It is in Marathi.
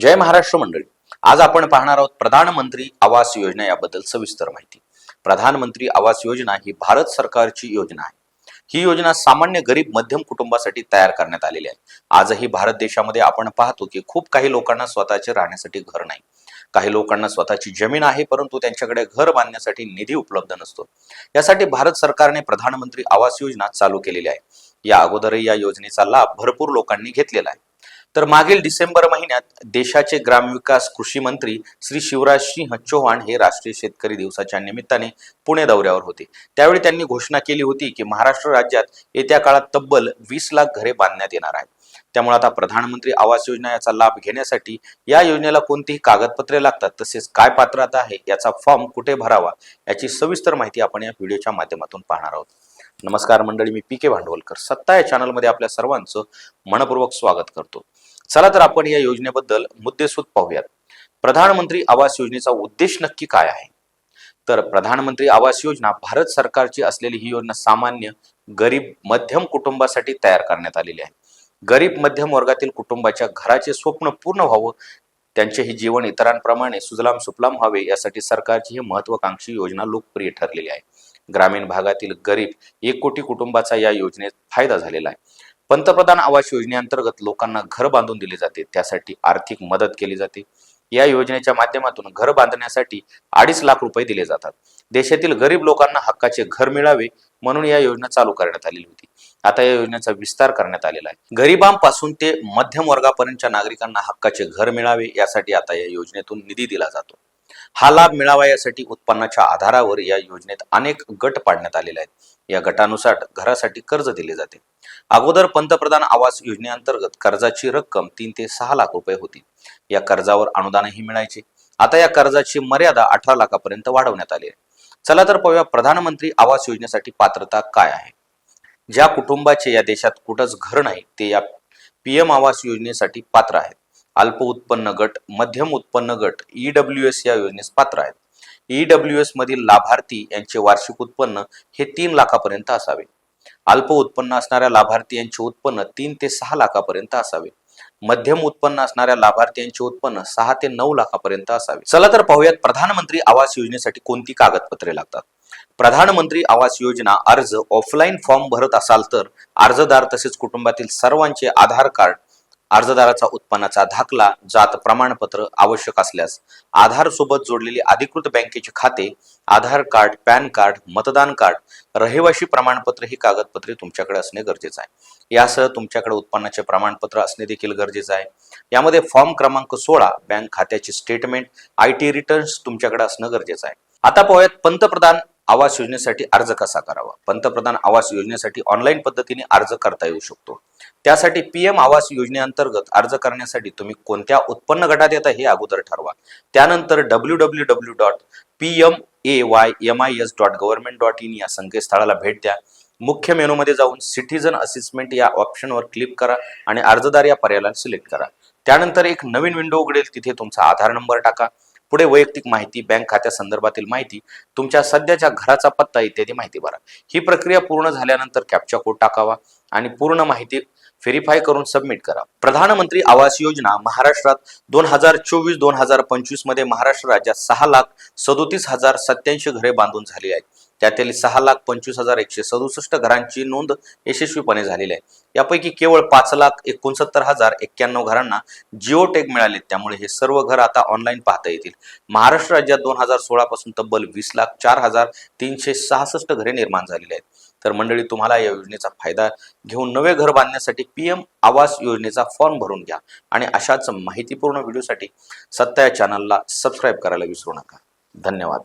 जय महाराष्ट्र मंडळी. आज आपण पाहणार आहोत प्रधानमंत्री आवास योजना याबद्दल सविस्तर माहिती. प्रधानमंत्री आवास योजना ही भारत सरकारची योजना आहे. ही योजना सामान्य गरीब मध्यम कुटुंबासाठी तयार करण्यात आलेली आहे. आजही भारत देशामध्ये आपण पाहतो की खूप काही लोकांना स्वतःचे राहण्यासाठी घर नाही. काही लोकांना स्वतःची जमीन आहे परंतु त्यांच्याकडे घर बांधण्यासाठी निधी उपलब्ध नसतो. यासाठी भारत सरकारने प्रधानमंत्री आवास योजना चालू केलेली आहे. या अगोदरही या योजनेचा लाभ भरपूर लोकांनी घेतलेला आहे. तर मागील डिसेंबर महिन्यात देशाचे ग्रामविकास कृषी मंत्री श्री शिवराज सिंह चौहान हे राष्ट्रीय शेतकरी दिवसाच्या निमित्ताने पुणे दौऱ्यावर होते. त्यावेळी त्यांनी घोषणा केली होती की महाराष्ट्र राज्यात येत्या काळात तब्बल वीस लाख घरे बांधण्यात येणार आहेत. त्यामुळे आता प्रधानमंत्री आवास योजना याचा लाभ घेण्यासाठी या योजनेला कोणतीही कागदपत्रे लागतात तसेच काय पात्रता आहे याचा फॉर्म कुठे भरावा याची सविस्तर माहिती आपण या व्हिडिओच्या माध्यमातून पाहणार आहोत. नमस्कार मंडळी मी पी के भांडवलकर. सत्ता या चॅनलमध्ये आपल्या सर्वांचं मनपूर्वक स्वागत करतो. चला तर आपण या योजनेबद्दल मुद्देसूद पाहूयात. प्रधानमंत्री आवास योजनेचा उद्देश नक्की काय आहे? तर प्रधानमंत्री आवास योजना भारत सरकारची असलेली ही योजना सामान्य गरीब मध्यम कुटुंबासाठी तयार करण्यात आलेली आहे. गरीब मध्यम वर्गातील कुटुंबाच्या घराचे स्वप्न पूर्ण व्हावं त्यांचे हे जीवन इतरांप्रमाणे सुजलाम सुफलाम व्हावे यासाठी सरकारची ही महत्वाकांक्षी योजना लोकप्रिय ठरलेली आहे. ग्रामीण भागातील गरीब एक कोटी कुटुंबाचा या योजनेत फायदा झालेला आहे. पंतप्रधान आवास योजनेअंतर्गत लोकांना घर बांधून दिले जाते. त्यासाठी आर्थिक मदत केली जाते. या योजनेच्या माध्यमातून घर बांधण्यासाठी अडीच लाख रुपये दिले जातात. देशातील गरीब लोकांना हक्काचे घर मिळावे म्हणून या योजना चालू करण्यात आलेली होती. आता या योजनेचा विस्तार करण्यात आलेला आहे. गरिबांपासून ते मध्यम वर्गापर्यंतच्या नागरिकांना हक्काचे घर मिळावे यासाठी आता या योजनेतून निधी दिला जातो. हा लाभ मिळावा यासाठी उत्पन्नाच्या आधारावर या योजनेत अनेक गट पाडण्यात आलेले आहेत. या गटानुसार घरासाठी कर्ज दिले जाते. अगोदर पंतप्रधान आवास योजनेअंतर्गत कर्जाची रक्कम तीन ते सहा लाख रुपये होती. या कर्जावर अनुदानही मिळायचे. आता या कर्जाची मर्यादा अठरा लाखापर्यंत वाढवण्यात आली आहे. चला तर पाहूया प्रधानमंत्री आवास योजनेसाठी पात्रता काय आहे. ज्या कुटुंबाचे या देशात कुठंच घर नाही ते या पीएम आवास योजनेसाठी पात्र आहेत. अल्प उत्पन्न गट मध्यम उत्पन्न गट ईडब्ल्यू एस या योजनेस पात्र आहेत. ईडब्ल्यू एस मधील लाभार्थी यांचे वार्षिक उत्पन्न हे तीन लाखापर्यंत असावे. अल्प उत्पन्न असणाऱ्या लाभार्थी यांचे उत्पन्न तीन ते सहा लाखापर्यंत असावे. मध्यम उत्पन्न असणाऱ्या लाभार्थी यांचे उत्पन्न सहा ते नऊ लाखापर्यंत असावे. चला तर पाहूयात प्रधानमंत्री आवास योजनेसाठी कोणती कागदपत्रे लागतात? प्रधानमंत्री आवास योजना अर्ज ऑफलाईन फॉर्म भरत असाल तर अर्जदार तसेच कुटुंबातील सर्वांचे आधार कार्ड अर्जदाराचा उत्पन्नाचा दाखला जात प्रमाणपत्र आवश्यक असल्यास आधार सोबत जोडलेले अधिकृत बँकेचे खाते आधार कार्ड पॅन कार्ड मतदान कार्ड रहिवाशी प्रमाणपत्र ही कागदपत्रे तुमच्याकडे असणे गरजेचे आहे. यासह तुमच्याकडे उत्पन्नाचे प्रमाणपत्र असणे देखील गरजेचे आहे. यामध्ये फॉर्म क्रमांक सोळा बँक खात्याचे स्टेटमेंट आय टी रिटर्न्स तुमच्याकडे असणं गरजेचं आहे. आता पाहूयात पंतप्रधान आवास योजनेसाठी अर्ज कसा करावा? पंतप्रधान आवास योजनेसाठी ऑनलाईन पद्धतीने अर्ज करता येऊ शकतो. त्यासाठी पीएम आवास योजनेअंतर्गत अर्ज करण्यासाठी तुम्ही कोणत्या उत्पन्न गटात येता हे अगोदर ठरवा. त्यानंतर W W W dot P M A Y M I S dot government dot in या संकेतस्थळाला भेट द्या. मुख्य मेनूमध्ये जाऊन सिटीजन असिसमेंट या ऑप्शनवर क्लिक करा आणि अर्जदार या पर्यायाला सिलेक्ट करा. त्यानंतर एक नवीन विंडो उघडेल तिथे तुमचा आधार नंबर टाका. पुढे वैयक्तिक माहिती बँक खात्यासंदर्भातील माहिती तुमच्या सध्याच्या घराचा पत्ता इत्यादी माहिती भरा. ही प्रक्रिया पूर्ण झाल्यानंतर कॅप्चा कोड टाकावा आणि पूर्ण माहिती व्हेरीफाय करून सबमिट करा. प्रधानमंत्री आवास योजना महाराष्ट्रात दोन हजार चोवीस दोन हजार पंचवीसमध्ये महाराष्ट्र राज्यात सहा लाख सदोतीस हजार सत्याऐंशी घरे बांधून झाली आहेत. त्यातील सहा लाख पंचवीस हजार एकशे सदुसष्ट घरांची नोंद यशस्वीपणे झालेली आहे. यापैकी केवळ पाच लाख एकोणसत्तर हजार एक्क्याण्णव घरांना जिओ टॅग मिळाले. त्यामुळे हे सर्व घर आता ऑनलाईन पाहता येतील. महाराष्ट्र राज्यात दोन हजार सोळा पासून तब्बल वीस लाख चार हजार तीनशे सहासष्ट घरे निर्माण झालेली आहेत. तर मंडळी तुम्हाला या योजनेचा फायदा घेऊन नवे घर बांधण्यासाठी पीएम आवास योजनेचा फॉर्म भरून घ्या आणि अशाच माहितीपूर्ण व्हिडिओसाठी सत्ता या चॅनलला सबस्क्राईब करायला विसरू नका. धन्यवाद.